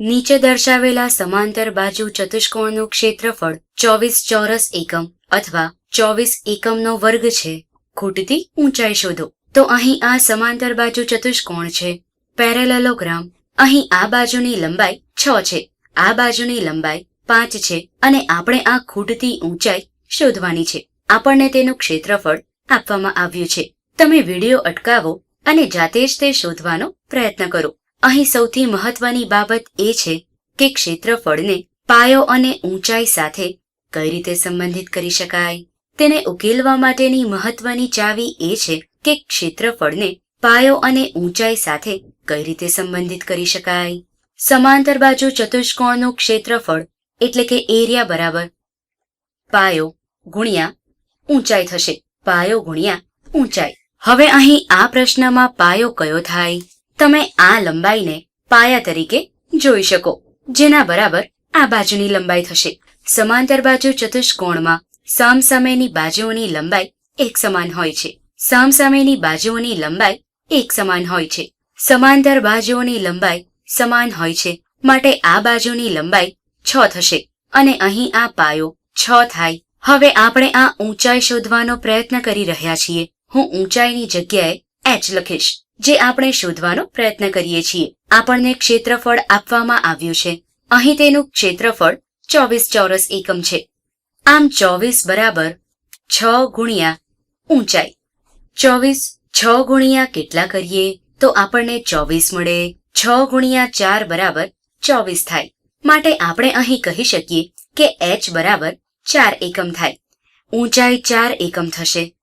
નીચે દર્શાવેલા સમાંતર બાજુ ચતુષ્કોણનું ક્ષેત્રફળ ચોવીસ ચોરસ એકમ અથવા ચોવીસ એકમનો વર્ગ છે. ખૂટતી ઊંચાઈ શોધો. તો અહીં આ સમાંતર બાજુ ચતુષ્કોણ છે. પેરેલેલોગ્રામ. અહીં આ બાજુની લંબાઈ છ છે. આ બાજુની લંબાઈ પાંચ છે અને આપણે આ ખૂટતી ઊંચાઈ શોધવાની છે. આપણને તેનું ક્ષેત્રફળ આપવામાં આવ્યું છે. તમે વીડિયો અટકાવો અને જાતે જ તે શોધવાનો પ્રયત્ન કરો. અહીં સૌથી મહત્વની બાબત એ છે કે ક્ષેત્રફળને પાયો અને ઊંચાઈ સાથે કઈ રીતે સંબંધિત કરી શકાય? તેને ઉકેલવા માટેની મહત્વની ચાવી એ છે કે ક્ષેત્રફળને પાયો અને ઊંચાઈ સાથે કઈ રીતે સંબંધિત કરી શકાય? સમાંતર બાજુ ચતુષ્કોણનું ક્ષેત્રફળ એટલે કે એરિયા બરાબર પાયો ગુણ્યા ઊંચાઈ થશે. પાયો ગુણ્યા ઊંચાઈ. હવે અહીં આ પ્રશ્નમાં પાયો કયો થાય? તમે આ લંબાઈને પાયા તરીકે જોઈ શકો. જેના બરાબર આ બાજુની લંબાઈ થશે. સમાંતર બાજુ ચતુષ્કોણમાં સામસામેની બાજુઓની લંબાઈ એક સમાન હોય છે. સામસામેની બાજુઓની લંબાઈ એક સમાન હોય છે. સમાંતર બાજુઓની લંબાઈ સમાન હોય છે. માટે આ બાજુની લંબાઈ છ થશે. અને અહીં આ પાયો છ થાય. હવે આપણે આ ઊંચાઈ શોધવાનો પ્રયત્ન કરી રહ્યા છીએ. હું ઊંચાઈની જગ્યાએ એચ લખીશ. જે આપણે શોધવાનો પ્રયત્ન કરીએ છીએ. આપણને ક્ષેત્રફળ આપવામાં આવ્યું છે. અહીં તેનું ક્ષેત્રફળ ચોવીસ ચોરસ એકમ છે. આમ ચોવીસ બરાબર છ ગુણ્યા ઊંચાઈ. ચોવીસ છ ગુણ્યા કેટલા કરીએ? તો આપણને ચોવીસ મળે. છ ગુણ્યા ચાર બરાબર ચોવીસ થાય. માટે આપણે અહીં કહી શકીએ કે એચ બરાબર ચાર એકમ થાય. ઊંચાઈ ચાર એકમ થશે.